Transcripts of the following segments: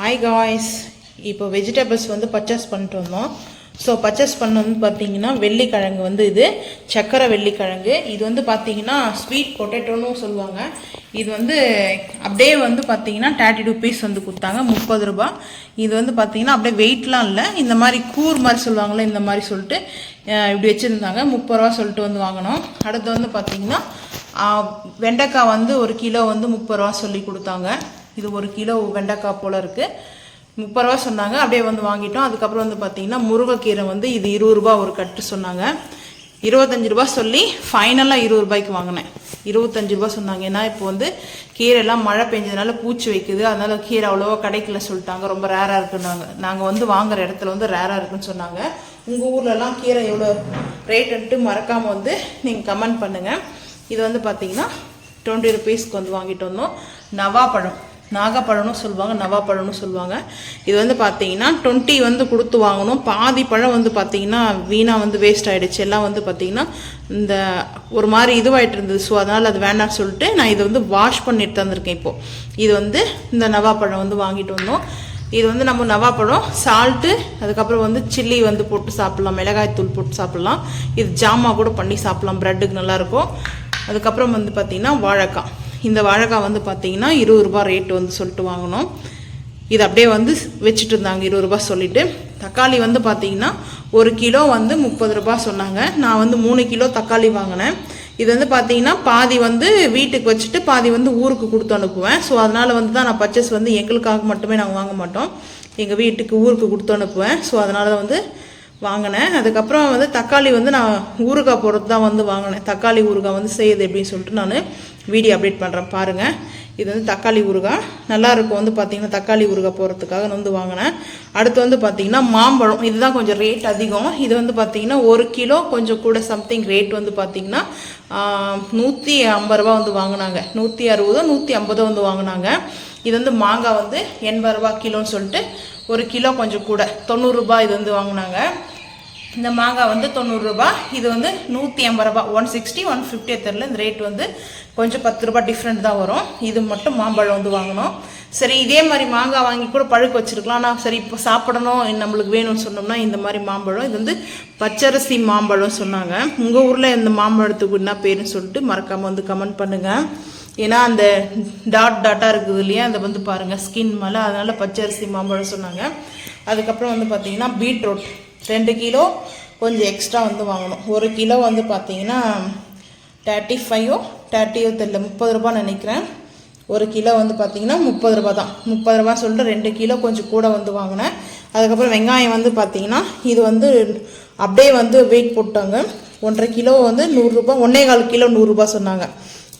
Hi guys இப்போ vegetables வந்து purchase பண்ணிட்டு வந்தோம். ஸோ பர்ச்சேஸ் பண்ண வந்து பார்த்தீங்கன்னா வெள்ளிக்கிழங்கு வந்து இது. சக்கரை வெள்ளிக்கிழங்கு. இது வந்து பார்த்தீங்கன்னா ஸ்வீட் பொட்டேட்டோன்னு சொல்லுவாங்க. இது வந்து அப்படியே வந்து பார்த்தீங்கன்னா தேர்ட்டி டூ பீஸ் வந்து கொடுத்தாங்க. முப்பது ரூபா. இது வந்து பார்த்தீங்கன்னா அப்படியே வெயிட்லாம் இல்லை. இந்த மாதிரி கூர் மாதிரி சொல்லுவாங்களே இந்த மாதிரி சொல்லிட்டு இப்படி வச்சுருந்தாங்க. முப்பது ரூபா சொல்லிட்டு வந்து வாங்கினோம். அடுத்து வந்து பார்த்தீங்கன்னா வெண்டைக்காய் வந்து ஒரு கிலோ வந்து முப்பது ரூபா சொல்லி கொடுத்தாங்க. இது ஒரு கிலோ வெண்டைக்காய் போல் இருக்குது முப்பது ரூபா சொன்னாங்க. அப்படியே வந்து வாங்கிட்டோம். அதுக்கப்புறம் வந்து பார்த்தீங்கன்னா முருங்கைக்கீரை வந்து இது இருபது ரூபா ஒரு கட்டு சொன்னாங்க. இருபத்தஞ்சு ரூபா சொல்லி ஃபைனலாக இருபது ரூபாய்க்கு வாங்கினேன். இருபத்தஞ்சு ரூபா சொன்னாங்க. ஏன்னா இப்போ வந்து கீரைலாம் மழை பெஞ்சதுனால பூச்சி வைக்குது. அதனால் கீரை அவ்வளோவா கிடைக்கல சொல்லிட்டாங்க. ரொம்ப ரேராக இருக்குன்னாங்க. நாங்கள் வந்து வாங்குற இடத்துல வந்து ரேராக இருக்குன்னு சொன்னாங்க. உங்கள் ஊர்லலாம் கீரை எவ்வளோ ரேட்டுன்ட்டு மறக்காமல் வந்து நீங்கள் கமெண்ட் பண்ணுங்கள் இது வந்து பார்த்தீங்கன்னா டுவெண்ட்டி ருபீஸ்க்கு வந்து வாங்கிட்டு வந்தோம். நவாப்பழம். நாகப்பழம்னு சொல்லுவாங்க நவாப்பழம்னு சொல்லுவாங்க. இது வந்து பார்த்தீங்கன்னா டுவெண்ட்டி வந்து கொடுத்து வாங்கணும். பாதி பழம் வந்து பார்த்தீங்கன்னா வீணாக வந்து வேஸ்ட் ஆகிடுச்சு எல்லாம் வந்து பார்த்தீங்கன்னா இந்த ஒரு மாதிரி இதுவாகிட்டு இருந்தது. ஸோ அதனால் அது வேண்டாம்னு சொல்லிட்டு நான் இதை வந்து வாஷ் பண்ணிட்டு தந்திருக்கேன் இப்போது இது வந்து இந்த நவாப்பழம் வந்து வாங்கிட்டு வந்தோம். இது வந்து நம்ம நவாப்பழம் சால்ட்டு அதுக்கப்புறம் வந்து சில்லி வந்து போட்டு சாப்பிட்லாம். மிளகாய் தூள் போட்டு சாப்பிட்லாம். இது ஜாமா கூட பண்ணி சாப்பிட்லாம். ப்ரெட்டுக்கு நல்லாயிருக்கும் அதுக்கப்புறம் வந்து பார்த்திங்கன்னா வாழைக்காய். இந்த வாழைக்காய் வந்து பார்த்தீங்கன்னா இருபது ரூபா ரேட் வந்து சொல்லிட்டு வாங்கினோம். இது அப்படியே வந்து வச்சுட்டு இருந்தாங்க இருபது ரூபா சொல்லிட்டு. தக்காளி வந்து பார்த்தீங்கன்னா ஒரு கிலோ வந்து முப்பது ரூபாய் சொன்னாங்க. நான் வந்து மூணு கிலோ தக்காளி வாங்கினேன். இது வந்து பார்த்தீங்கன்னா பாதி வந்து வீட்டுக்கு வச்சுட்டு பாதி வந்து ஊருக்கு கொடுத்து அனுப்புவேன். ஸோ அதனால் வந்து தான் நான் பர்ச்சேஸ் வந்து எங்களுக்காக மட்டுமே நாங்கள் வாங்க மாட்டோம். எங்கள் வீட்டுக்கு ஊருக்கு கொடுத்து அனுப்புவேன். ஸோ அதனால தான் வந்து வாங்கினேன். அதுக்கப்புறம் வந்து தக்காளி வந்து நான் ஊறுகாய் போடுறது தான் வந்து வாங்கினேன். தக்காளி ஊறுகாய் வந்து செய்யுது அப்படின்னு சொல்லிட்டு நான் வீடியோ அப்டேட் பண்ணுறேன் பாருங்கள் இது வந்து தக்காளி ஊறுகாய் நல்லா இருக்கும் வந்து பார்த்திங்கன்னா தக்காளி ஊறுகாய் போகிறதுக்காக நான் வந்து வாங்கினேன். அடுத்து வந்து பார்த்திங்கன்னா மாம்பழம். இதுதான் கொஞ்சம் ரேட் அதிகம். இது வந்து பார்த்திங்கன்னா ஒரு கிலோ கொஞ்சம் கூட சம்திங் ரேட் வந்து பார்த்திங்கன்னா நூற்றி ஐம்பது ரூபா வந்து வாங்கினாங்க. நூற்றி அறுபதோ நூற்றி ஐம்பதோ வந்து வாங்கினாங்க. இது வந்து மாங்காய் வந்து எண்பது ரூபா கிலோன்னு சொல்லிட்டு ஒரு கிலோ கொஞ்சம் கூட. தொண்ணூறுரூபா இது வந்து வாங்கினாங்க. இந்த மாங்காய் வந்து தொண்ணூறுரூபா இது வந்து நூற்றி ஐம்பது ரூபா. ஒன் சிக்ஸ்டி ஒன் ஃபிஃப்டி தெரில இந்த ரேட் வந்து கொஞ்சம் பத்து ரூபா டிஃப்ரெண்ட் தான் வரும். இது மட்டும் மாம்பழம் வந்து வாங்கினோம் சரி இதே மாதிரி மாங்காய் வாங்கி கூட பழுக்க வச்சிருக்கலாம். ஆனால் சரி இப்போ சாப்பிடணும். நம்மளுக்கு வேணும்னு சொன்னோம்னா இந்த மாதிரி மாம்பழம். இது வந்து பச்சரிசி மாம்பழம் சொன்னாங்க. உங்கள் ஊரில் இந்த மாம்பழத்துக்கு என்ன பேருன்னு சொல்லிட்டு மறக்காமல் வந்து கமெண்ட் பண்ணுங்கள் ஏன்னா அந்த டாட் டாட்டாக இருக்குது இல்லையா? அதை வந்து பாருங்கள் ஸ்கின் மேலே. அதனால் பச்சரிசி மாம்பழம் சொன்னாங்க. அதுக்கப்புறம் வந்து பார்த்தீங்கன்னா பீட்ரூட் ரெண்டு கிலோ கொஞ்சம் எக்ஸ்ட்ரா வந்து வாங்கணும். ஒரு கிலோ வந்து பார்த்தீங்கன்னா தேர்ட்டி ஃபைவோ தேர்ட்டியோ தெரில முப்பது ரூபா நினைக்கிறேன். ஒரு கிலோ வந்து பார்த்தீங்கன்னா முப்பது ரூபா தான். முப்பது ரூபா சொல்லிட்டு ரெண்டு கிலோ கொஞ்சம் கூட வந்து வாங்கினேன். அதுக்கப்புறம் வெங்காயம் வந்து பார்த்தீங்கன்னா இது வந்து அப்படியே வந்து வெயிட் போட்டாங்க. ஒன்றரை கிலோ வந்து நூறுரூபா ஒன்றே கால் கிலோ நூறுரூபா சொன்னாங்க.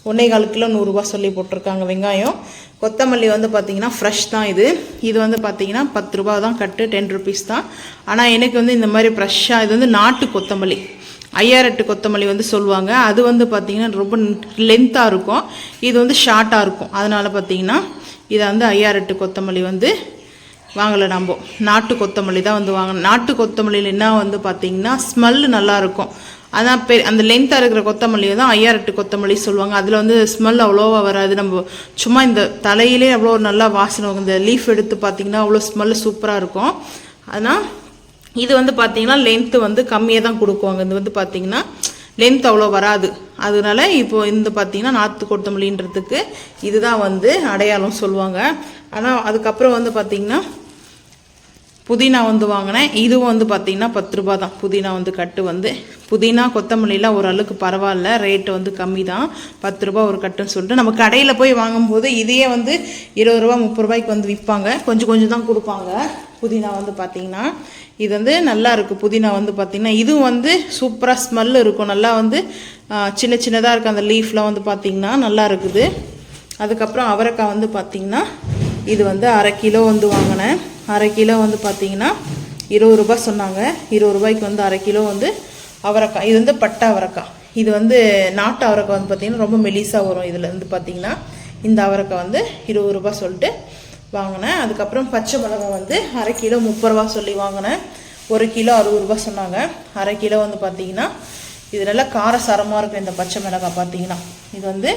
ஒன்றே கால் கிலோ நூறுரூவா சொல்லி போட்டிருக்காங்க வெங்காயம். கொத்தமல்லி வந்து பார்த்தீங்கன்னா ஃப்ரெஷ் தான் இது. இது வந்து பார்த்தீங்கன்னா பத்து ரூபா தான் கட்டு டென் ருபீஸ் தான். ஆனால் எனக்கு வந்து இந்த மாதிரி ஃப்ரெஷ்ஷாக இது வந்து நாட்டு கொத்தமல்லி. ஐயாரெட்டு கொத்தமல்லி வந்து சொல்லுவாங்க. அது வந்து பார்த்தீங்கன்னா ரொம்ப லென்த்தாக இருக்கும். இது வந்து ஷார்ட்டாக இருக்கும். அதனால் பார்த்தீங்கன்னா இதை வந்து ஐயாரெட்டு கொத்தமல்லி வந்து வாங்கலை நம்ம. நாட்டு கொத்தமல்லி தான் வந்து வாங்கணும். நாட்டு கொத்தமல்லியில் என்ன வந்து பார்த்தீங்கன்னா ஸ்மெல்லு நல்லாயிருக்கும் அதான் பெ அந்த லென்த்தாக இருக்கிற கொத்தமல்லியை தான் ஐயாரெட்டு கொத்தமல்லி சொல்லுவாங்க. அதில் வந்து ஸ்மெல் அவ்வளோவா வராது. நம்ம சும்மா இந்த தலையிலே அவ்வளோ நல்லா வாசனை இந்த லீஃப் எடுத்து பார்த்தீங்கன்னா அவ்வளோ ஸ்மெல்லு சூப்பராக இருக்கும். ஆனால் இது வந்து பார்த்தீங்கன்னா லென்த்து வந்து கம்மியாக தான் கொடுக்குவாங்க. இது வந்து பார்த்தீங்கன்னா லென்த் அவ்வளோ வராது. அதனால இப்போ இந்த பார்த்தீங்கன்னா நாற்று கொத்தமல்லின்றதுக்கு இதுதான் வந்து அடையாளம் சொல்லுவாங்க. ஆனால் அதுக்கப்புறம் வந்து பார்த்தீங்கன்னா புதினா வந்து வாங்கினேன். இதுவும் வந்து பார்த்திங்கன்னா பத்து ரூபா தான். புதினா வந்து கட்டு வந்து. புதினா கொத்தமல்லிலாம் ஓரளவுக்கு பரவாயில்ல. ரேட்டு வந்து கம்மி தான் பத்து ரூபா ஒரு கட்டுன்னு சொல்லிட்டு நம்ம கடையில் போய் வாங்கும்போது இதையே வந்து இருபது ரூபா முப்பது ரூபாய்க்கு வந்து விற்பாங்க கொஞ்சம் கொஞ்சம் தான் கொடுப்பாங்க. புதினா வந்து பார்த்திங்கன்னா இது வந்து நல்லா இருக்குது புதினா வந்து பார்த்திங்கன்னா இதுவும் வந்து சூப்பராக ஸ்மெல் இருக்கும். நல்லா வந்து சின்ன சின்னதாக இருக்குது அந்த லீஃப்லாம் வந்து பார்த்திங்கன்னா நல்லா இருக்குது. அதுக்கப்புறம் அவரைக்காய் வந்து பார்த்திங்கன்னா இது வந்து அரை கிலோ வந்து வாங்கினேன். அரை கிலோ வந்து பார்த்தீங்கன்னா இருபது ரூபாய் சொன்னாங்க. இருபது ரூபாய்க்கு வந்து அரை கிலோ வந்து அவரைக்காய். இது வந்து பட்டை அவரைக்காய். இது வந்து நாட்டு அவரைக்காய் வந்து பார்த்தீங்கன்னா ரொம்ப மெலிசாக வரும். இதில் வந்து பார்த்தீங்கன்னா இந்த அவரைக்காய் வந்து இருபது ரூபாய் சொல்லிட்டு வாங்கினேன். அதுக்கப்புறம் பச்சை மிளகாய் வந்து அரை கிலோ முப்பது ரூபா சொல்லி வாங்கினேன். ஒரு கிலோ அறுபது ரூபாய் சொன்னாங்க. அரை கிலோ வந்து பார்த்தீங்கன்னா இது நல்லா காரசாரமாக இருக்கும் இந்த பச்சை மிளகாய் பார்த்தீங்கன்னா இது வந்து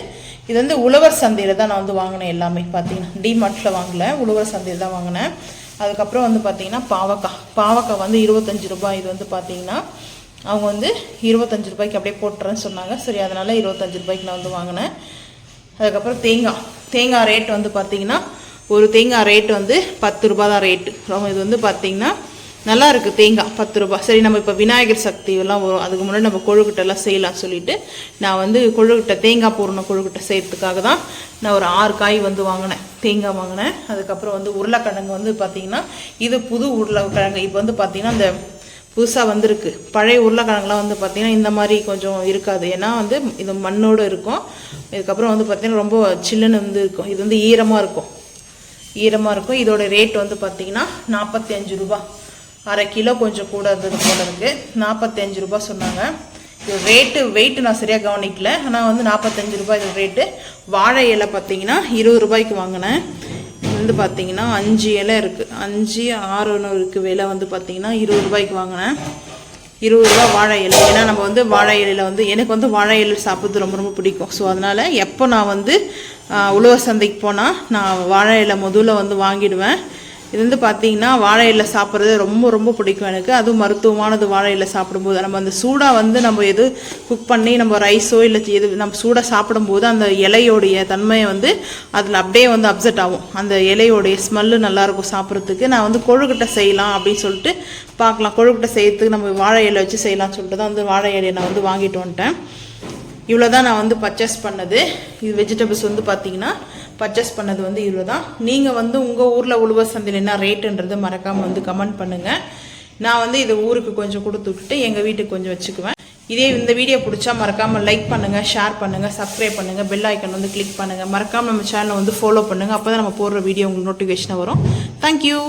இது வந்து உழவர் சந்தையில் தான் நான் வந்து வாங்கினேன் எல்லாமே பார்த்தீங்கன்னா டிமார்ட்டில் வாங்கல. உழவர் சந்தையில் தான் வாங்கினேன். அதுக்கப்புறம் வந்து பார்த்தீங்கன்னா பாவக்காய். பாவக்காய் வந்து இருபத்தஞ்சி ரூபாய். இது வந்து பார்த்தீங்கன்னா அவங்க வந்து இருபத்தஞ்சி ரூபாய்க்கு அப்படியே போட்டுறேன்னு சொன்னாங்க. சரி அதனால் இருபத்தஞ்சி ரூபாய்க்கு நான் வந்து வாங்கினேன். அதுக்கப்புறம் தேங்காய். தேங்காய் ரேட் வந்து பார்த்தீங்கன்னா ஒரு தேங்காய் ரேட் வந்து பத்து ரூபா தான் ரேட்டு இது வந்து பார்த்தீங்கன்னா நல்லா இருக்குது தேங்காய் பத்து ரூபாய். சரி நம்ம இப்போ விநாயகர் சக்தி எல்லாம் வரும். அதுக்கு முன்னாடி நம்ம கொழுக்கிட்டெல்லாம் செய்யலாம் சொல்லிட்டு நான் வந்து கொழுக்கட்டை தேங்காய் போடணும் கொழுக்கட்டை செய்யறதுக்காக தான் நான் ஒரு ஆறு காய் வந்து வாங்கினேன். தேங்காய் வாங்கினேன். அதுக்கப்புறம் வந்து உருளைக்கிழங்கு வந்து பார்த்திங்கன்னா இது புது உருளைக்கிழங்கு. இப்போ வந்து பார்த்திங்கன்னா இந்த புதுசாக வந்திருக்கு. பழைய உருளைக்கிழங்குலாம் வந்து பார்த்திங்கன்னா இந்த மாதிரி கொஞ்சம் இருக்காது. ஏன்னா வந்து இது மண்ணோடு இருக்கும். இதுக்கப்புறம் வந்து பார்த்திங்கன்னா ரொம்ப சில்லுன்னு வந்து இருக்கும். இது வந்து ஈரமாக இருக்கும். ஈரமாக இருக்கும். இதோட ரேட் வந்து பார்த்திங்கன்னா நாற்பத்தி அஞ்சு ரூபா அரை கிலோ கொஞ்சம் கூட இருந்தது போல இருக்குது நாற்பத்தி அஞ்சு ரூபா சொன்னாங்க. ரேட்டு வெயிட்டு நான் சரியாக கவனிக்கல. ஆனால் வந்து நாற்பத்தஞ்சு ரூபாய் இது ரேட்டு வாழை இலை பார்த்தீங்கன்னா இருபது ரூபாய்க்கு வாங்கினேன். வந்து பார்த்தீங்கன்னா அஞ்சு இலை இருக்குது அஞ்சு ஆறுன்னு இருக்குது விலை வந்து பார்த்தீங்கன்னா இருபது ரூபாய்க்கு வாங்கினேன். இருபது ரூபா வாழை இலை. ஏன்னா நம்ம வந்து வாழை இலையில் வந்து எனக்கு வந்து வாழை இலை சாப்பிட்றது ரொம்ப ரொம்ப பிடிக்கும். ஸோ அதனால் எப்போ நான் வந்து உழவர் சந்தைக்கு போனால் நான் வாழை இலை முதல்ல வந்து வாங்கிடுவேன். இது வந்து பார்த்தீங்கன்னா வாழை இலை சாப்பிட்றது ரொம்ப ரொம்ப பிடிக்கும் எனக்கு. அதுவும் மருத்துவமானது வாழை இலை சாப்பிடும்போது. நம்ம அந்த சூடாக வந்து நம்ம எது குக் பண்ணி நம்ம ரைஸோ இல்லை எது நம்ம சூடாக சாப்பிடும்போது அந்த இலையோடைய தன்மையை வந்து அதில் அப்படியே வந்து அப்செட் ஆகும். அந்த இலையோடைய ஸ்மெல்லு நல்லாயிருக்கும் சாப்பிட்றதுக்கு. நான் வந்து கொழுக்கட்டை செய்யலாம் அப்படின்னு சொல்லிட்டு பார்க்கலாம். கொழுக்கட்டை செய்யறதுக்கு நம்ம வாழை இலை வச்சு செய்யலாம்னு சொல்லிட்டு தான் வந்து வாழை இலையை நான் வந்து வாங்கிட்டு வந்துட்டேன். இவ்வளோ தான் நான் வந்து பர்ச்சேஸ் பண்ணது. இது வெஜிடபிள்ஸ் வந்து பார்த்தீங்கன்னா பர்ச்சேஸ் பண்ணது வந்து இவ்வளோ தான் நீங்கள் வந்து உங்கள் ஊரில் உழுவர் சந்தையில் என்ன ரேட்டுன்றது மறக்காமல் வந்து கமெண்ட் பண்ணுங்கள் நான் வந்து இதை ஊருக்கு கொஞ்சம் கொடுத்து விட்டுட்டு எங்கள் வீட்டுக்கு கொஞ்சம் வச்சுக்குவேன். இதே இந்த வீடியோ பிடிச்சா மறக்காமல் லைக் பண்ணுங்கள் ஷேர் பண்ணுங்கள் சப்ஸ்கிரைப் பண்ணுங்கள் பெல் ஐக்கன் வந்து கிளிக் பண்ணுங்கள் மறக்காமல் நம்ம சேனலை வந்து ஃபாலோ பண்ணுங்கள் அப்போ தான் நம்ம போடுற வீடியோ உங்களுக்கு நோட்டிஃபிகேஷன் வரும். தேங்க்யூ